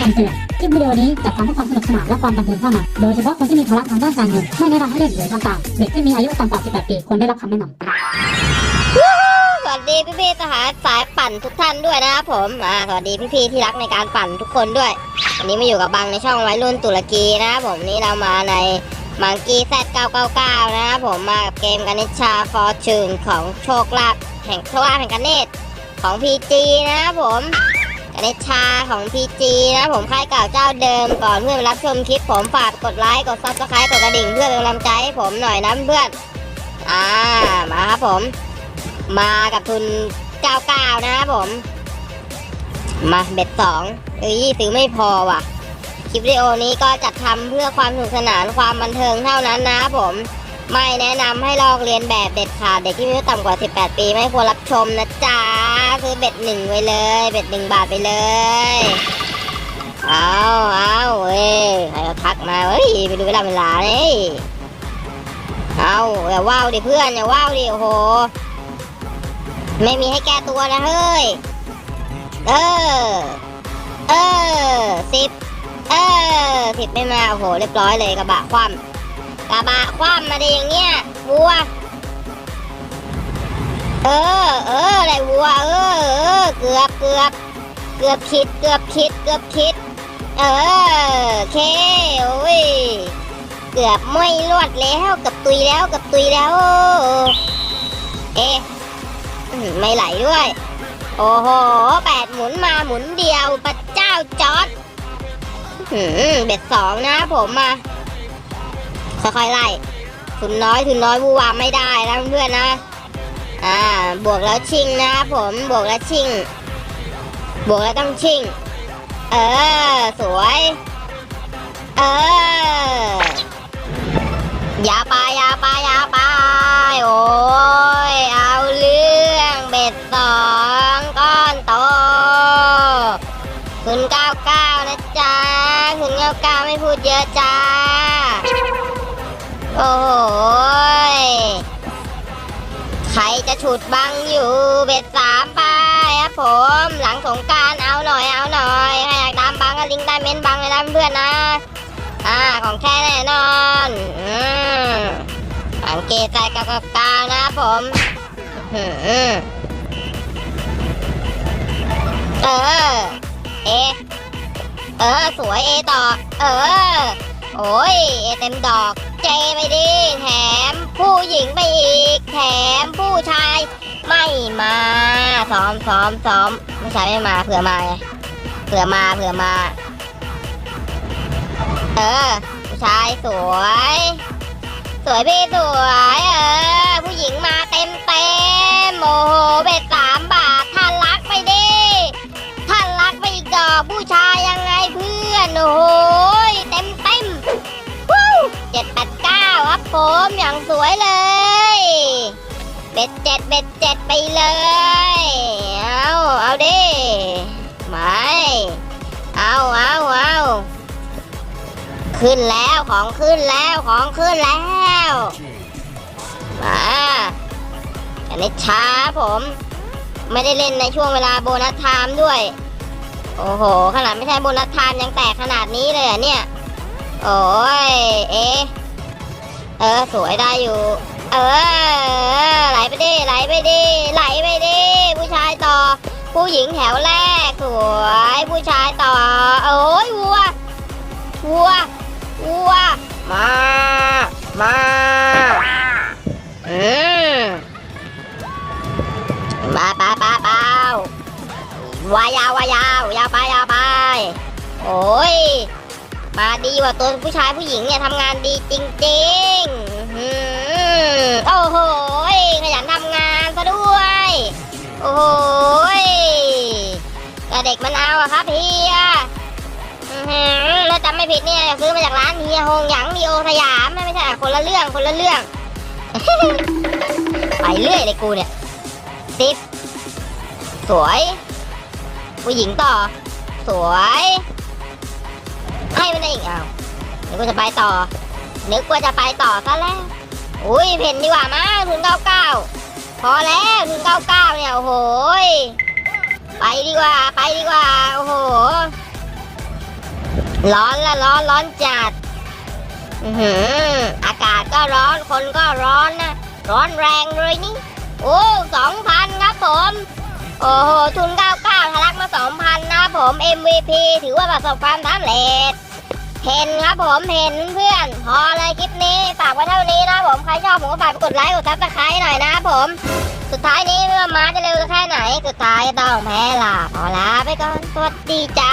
ลิปวิดีโอนี้จัดทำเพื่อความสนุกสนานและความบันเทิงเท่านั้น โดยเฉพาะคนที่มีภาระทางด้านการเงินไม่แนะนำให้เล่นหรือทำตามเด็กที่มีอายุต่ำกว่า 18 ปีควรได้รับคำแนะนำสวัสดีพี่ๆทหารสายปั่นทุกท่านด้วยนะครับผมอ่าสวัสดีพี่ๆที่รักในการปั่นทุกคนด้วย วันนี้มาอยู่กับบังในช่องไวัยรุ่นตุรกีนะครับผมนี่เรามาในมังกี้แซด999 นะครับผมมากับเกมกันิชาฟอร์จูนของโชคลาภแห่งโชคลาภแห่งกันเนตของ PG นะครับผม กันิชาของ PG นะผมค่ายเก่าเจ้าเดิมก่อนเพื่อนรับชมคลิปผมฝากกดไลค์กดซับสไครต์กดกระดิ่งเพื่อเป็นกำลังใจให้ผมหน่อยนะเพื่อนอ่ามาครับผม มากับทุน99นะครับผม มาเบ็ดสองเอ้ยซื้อไม่พอว่ะคลิปวิดีโอนี้ก็จัดทำเพื่อความสนุกสนานความบันเทิงเท่านั้นนะครับผม ไม่แนะนำให้ลอกเรียนแบบเด็ดขาดเด็กที่มีอายุต่ำกว่า 18 ปีไม่ควรรับชมนะจ๊ะ ซื้อเบ็ดหนึ่งไว้เลย เบ็ดหนึ่งบาทไปเลย เอาเอาเว้ยใครก็ทักมาเฮ้ยไปดูเวลาเวลาเนี่ยเอาอย่าว้าวดิเพื่อนอย่าว้าวดิโอ้โห ไม่มีให้แก้ตัวนะเฮ้ย เออ เออสิบเออสิบไม่มาโอ้โหเรียบร้อยเลยกระบะคว่ำกระบะคว่ำมาดิอย่างเงี้ยวัวเออ เอออะไร อเกือบเกือบเกือบคิดเกือบคิดเกือบคิด เออเคโอ้ยเกือบไม่รอดแล้วเกับตุยแล้วเกับตุยแล้ว เอ๊ะไม่ไหลด้วย โอ้โหแปดหมุนมาหมุนเดียวพระเจ้าจอดหืมเบ็ดสองนะผมมาค่อยๆไล่ทุนน้อยทุนน้อยวูวามไม่ได้นะเพื่อนๆนะ อ่า บวกแล้วชิงนะผมบวกแล้วชิง บวกแล้วต้องชิงเออ สวย เอออย่าไปอย่าไปอย่าไปโอ้ย เอาเรื่องเบ็ดสองก้อนโตคุณเก้าเก้านะจ๊ะคุณเก้าเก้าไม่พูดเยอะจ้า โอ้โหยใครจะฉุดบังอยู่เบ็ดส ผม หลังสงการเอาหน่อยเอาหน่อยใครอยากตามบังก็ลิงก์ใต้เม้นต์บังเลยนะเพื่อนนะ อ่าของแท้แน่นอนอืมสังเกตใจกับกับกาวนะครับผมเออ เอ เออ สวยเอต่อ เออ โอ้ย เอเต็มดอก เจไปดิแถ ซ้อมซ้อมซ้อมผู้ชายไม่มาเผื่อมาไงเผื่อมาเผื่อมา เออผู้ชายสวย สวยพี่สวยเออผู้หญิงมาเต็มเต็มโอ้โหเบ็ดสามบาทท่านรักไปดิท่านรักไปอีกดอกผู้ชายยังไงเพื่อนโอ้โหเต็มเต็มวู้เจ็ดแปดเก้าครับผมอย่างสวยเลยเบ็ดเจ็ดเบ็ดเจ็ดไปเลย ขึ้นแล้วของขึ้นแล้วของขึ้นแล้วมาอันนี้ช้าผม ไม่ได้เล่นในช่วงเวลาโบนัสไทม์ด้วย โอ้โห ขนาดไม่ใช่โบนัสไทม์ยังแตกขนาดนี้เลยเหรอะเนี่ย โอ้ย เอ๊เออ สวยได้อยู่ เออ ไหลไปดิ ไหลไปดิ ไหลไปดิ ผู้ชายต่อ ผู้หญิงแถวแรก สวย ผู้ชายต่อ โอ้ยวัววัว วัว มา มาอืมมาปาปาเปาวายาววายาวยาวไปยาวไป โอ้ย มาดีกว่าตัวผู้ชายผู้หญิงเนี่ยทำงานดีจริงๆอื้อหือโอ้โหยขยันทำงานซะด้วย โอ้โหยแต่เด็กมันเอาอะครับเฮีย ไม่ผิดเนี่ยซื้อมาจากร้านเฮียฮงหยางนีโอสยามไม่ใช่คนละเรื่องคนละเรื่อง ไปเรื่อยเลยกูเนี่ยสิบสวย ผู้หญิงต่อ สวย ให้มันได้อีกอ้าวนึกว่าจะไปต่อ นึกว่าจะไปต่อซะแล้ว อุ้ยเพ่นดีกว่ามาทุนเก้าเก้าพอแล้วทุนเก้าเก้าเนี่ยโอ้โหไปดีกว่า ไปดีกว่า โอ้โห ร้อนละร้อนร้อนจัดอืออากาศก็ร้อนคนก็ร้อนนะ ร้อนแรงเลยนี่ โอ้สองพันครับผม โอ้โห ทุน99ทะลักมา2,000นนะครับผม MVP ถือว่าประสบความสำเร็จเห็นครับผมเห็นเพื่อน พอเลยคลิปนี้ฝากไว้เท่านี้นะครับผมใครชอบผมก็ฝากกดไลค์กดซับสไครต์หน่อยนะครับผม สุดท้ายนี้ไม่ว่าม้าจะเร็วแค่ไหน สุดท้ายต้องแพ้ล่ะพอลาไปก่อนสวัสดีจ้า